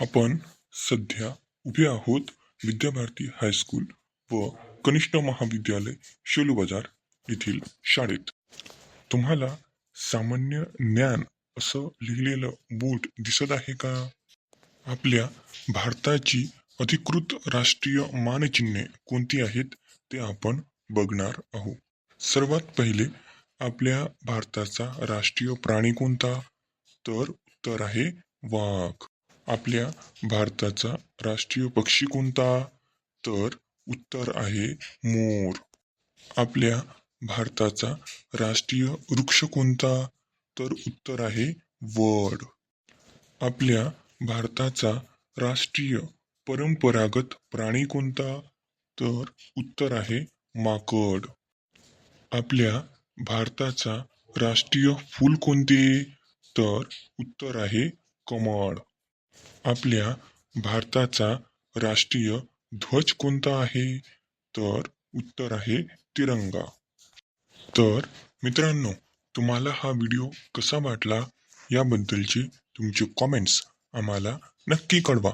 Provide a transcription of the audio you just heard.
आपण सध्या उभे आहोत विद्याभारती हायस्कूल व कनिष्ठ महाविद्यालय शेलू बाजार येथील शाळेत. तुम्हाला सामान्य ज्ञान असं लिहिलेलं बोर्ड दिसत आहे का? आपल्या भारताची अधिकृत राष्ट्रीय मानचिन्हे कोणती आहेत ते आपण बघणार आहोत. सर्वात पहिले आपल्या भारताचा राष्ट्रीय प्राणी कोणता? तर उत्तर आहे वाघ. आपल्या भारताचा राष्ट्रीय पक्षी कोणता? तर उत्तर आहे मोर. आपल्या भारताचा राष्ट्रीय वृक्ष कोणता? तर उत्तर आहे वड. आपल्या भारताचा राष्ट्रीय परंपरागत प्राणी कोणता? तर उत्तर आहे माकड. आपल्या भारताचा राष्ट्रीय फूल कोणते? तर उत्तर आहे कमळ. आपल्या भारताचा राष्ट्रीय ध्वज कोणता आहे? तर उत्तर आहे तिरंगा. तर मित्रांनो तुम्हाला हा व्हिडिओ कसा वाटला? याबद्दलचे तुमचे कॉमेंट्स आम्हाला नक्की कळवा.